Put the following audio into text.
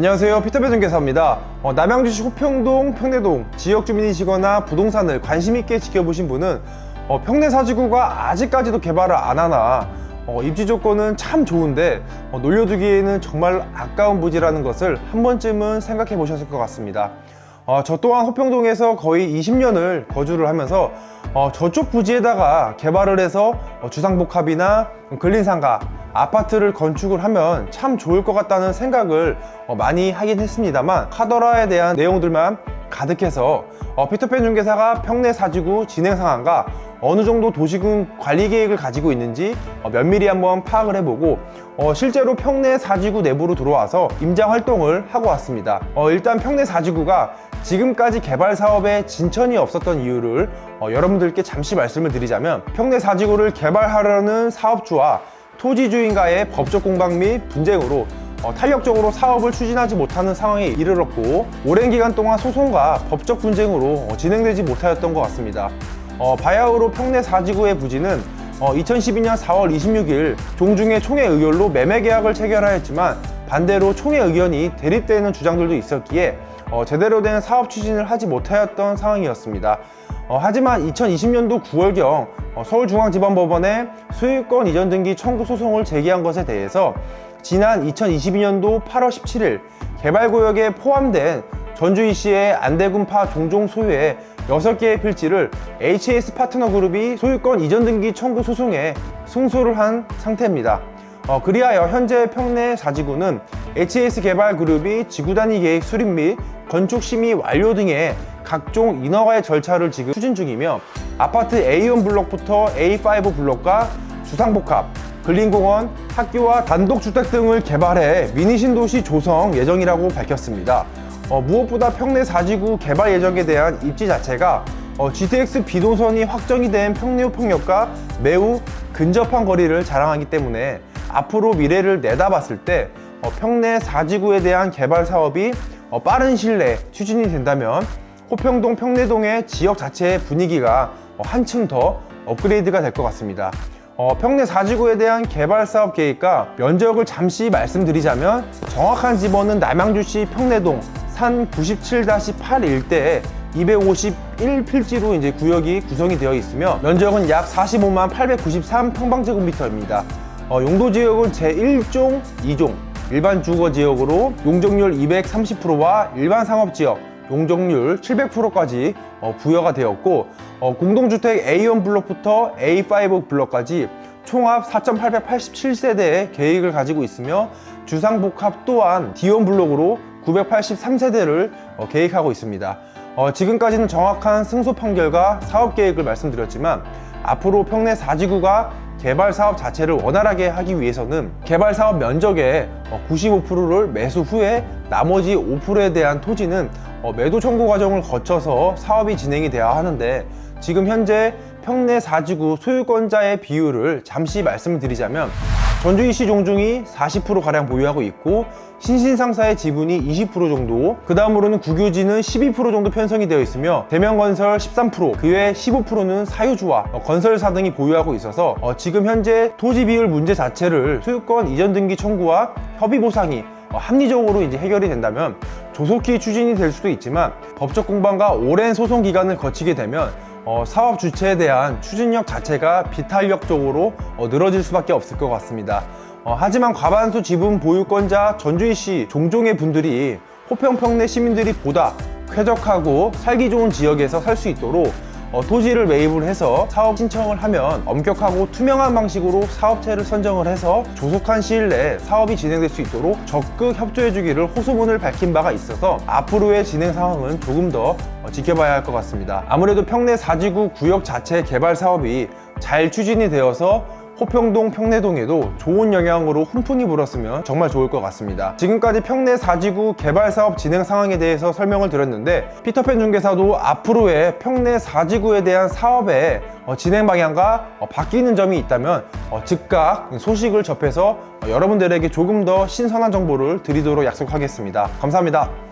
안녕하세요. 피터배 중개사입니다. 어, 남양주시 호평동 평내동 지역 주민이시거나 부동산을 관심 있게 지켜보신 분은 어, 평내 사지구가 아직까지도 개발을 안 하나 어, 입지 조건은 참 좋은데 어, 놀려두기에는 정말 아까운 부지라는 것을 한 번쯤은 생각해 보셨을 것 같습니다 어, 저 또한 호평동에서 거의 20년을 거주를 하면서 어, 저쪽 부지에다가 개발을 해서 어, 주상복합이나 근린상가 아파트를 건축을 하면 참 좋을 것 같다는 생각을 어, 많이 하긴 했습니다만 카더라에 대한 내용들만 가득해서 어, 피터팬 중개사가 평내 사지구 진행 상황과 어느 정도 도시군 관리 계획을 가지고 있는지 어, 면밀히 한번 파악을 해보고 어, 실제로 평내 사지구 내부로 들어와서 임장 활동을 하고 왔습니다. 어, 일단 평내 사지구가 지금까지 개발 사업에 진천이 없었던 이유를 어, 여러분들께 잠시 말씀을 드리자면 평내 사지구를 개발하려는 사업주와 토지 주인과의 법적 공방 및 분쟁으로 어, 탄력적으로 사업을 추진하지 못하는 상황에 이르렀고 오랜 기간 동안 소송과 법적 분쟁으로 어, 진행되지 못하였던 것 같습니다. 어, 바야흐로 평내 사지구의 부지는 어, 2012년 4월 26일 종중의 총회 의결로 매매 계약을 체결하였지만 반대로 총회 의견이 대립되는 주장들도 있었기에 어, 제대로 된 사업 추진을 하지 못하였던 상황이었습니다. 어, 하지만 2020년도 9월경 어, 서울중앙지방법원에 소유권 이전 등기 청구 소송을 제기한 것에 대해서 지난 2022년도 8월 17일 개발구역에 포함된 전주이시의 안대군파 종종 소유의 6개의 필지를 HS 파트너 그룹이 소유권 이전 등기 청구 소송에 승소를 한 상태입니다. 어, 그리하여 현재 평내 사지구는 HS 개발 그룹이 지구 단위 계획 수립 및 건축 심의 완료 등의 각종 인허가의 절차를 지금 추진 중이며 아파트 A1 블록부터 A5 블록과 주상복합, 근린공원, 학교와 단독주택 등을 개발해 미니 신도시 조성 예정이라고 밝혔습니다. 어, 무엇보다 평내 사지구 개발 예정에 대한 입지 자체가 어, GTX 비도선이 확정이 된 평내호평역과 매우 근접한 거리를 자랑하기 때문에 앞으로 미래를 내다봤을 때 어, 평내 사지구에 대한 개발 사업이 어, 빠른 시일 내에 추진이 된다면 호평동 평내동의 지역 자체의 분위기가 어, 한층 더 업그레이드가 될 것 같습니다. 어, 평내 사지구에 대한 개발 사업 계획과 면적을 잠시 말씀드리자면 정확한 집원은 남양주시 평내동 산 97-8 일대에 251필지로 이제 구역이 구성이 되어 있으며 면적은 약 45만 893 평방제곱미터입니다. 어, 용도 지역은 제1종, 2종 일반 주거 지역으로 용적률 230%와 일반 상업 지역 용적률 700%까지 어, 부여가 되었고 어, 공동주택 A1 블록부터 A5 블록까지 총합 4,887세대의 계획을 가지고 있으며 주상복합 또한 D1 블록으로 983세대를 어, 계획하고 있습니다. 어, 지금까지는 정확한 승소 판결과 사업 계획을 말씀드렸지만 앞으로 평내 4지구가 개발 사업 자체를 원활하게 하기 위해서는 개발 사업 면적의 95%를 매수 후에 나머지 5%에 대한 토지는 어, 매도 청구 과정을 거쳐서 사업이 진행이 돼야 하는데 지금 현재 평내 4지구 소유권자의 비율을 잠시 말씀을 드리자면 전주이시 종중이 40%가량 보유하고 있고 신신상사의 지분이 20% 정도 그 다음으로는 국유지는 12% 정도 편성이 되어 있으며 대명건설 13%그 외 15%는 사유주와 어, 건설사 등이 보유하고 있어서 어, 지금 현재 토지 비율 문제 자체를 소유권 이전 등기 청구와 협의 보상이 어, 합리적으로 이제 해결이 된다면 조속히 추진이 될 수도 있지만 법적 공방과 오랜 소송 기간을 거치게 되면 어, 사업 주체에 대한 추진력 자체가 비탄력적으로 어, 늘어질 수밖에 없을 것 같습니다. 어, 하지만 과반수 지분 보유권자 전주이시 종종의 분들이 호평평내 시민들이 보다 쾌적하고 살기 좋은 지역에서 살 수 있도록 어, 토지를 매입을 해서 사업 신청을 하면 엄격하고 투명한 방식으로 사업체를 선정을 해서 조속한 시일 내에 사업이 진행될 수 있도록 적극 협조해 주기를 호소문을 밝힌 바가 있어서 앞으로의 진행 상황은 조금 더 어, 지켜봐야 할 것 같습니다. 아무래도 평내 4지구 구역 자체 개발 사업이 잘 추진이 되어서 호평동 평내동에도 좋은 영향으로 훈풍이 불었으면 정말 좋을 것 같습니다. 지금까지 평내 4지구 개발 사업 진행 상황에 대해서 설명을 드렸는데 피터팬 중개사도 앞으로의 평내 4지구에 대한 사업의 어, 진행 방향과 어, 바뀌는 점이 있다면 어, 즉각 소식을 접해서 어, 여러분들에게 조금 더 신선한 정보를 드리도록 약속하겠습니다. 감사합니다.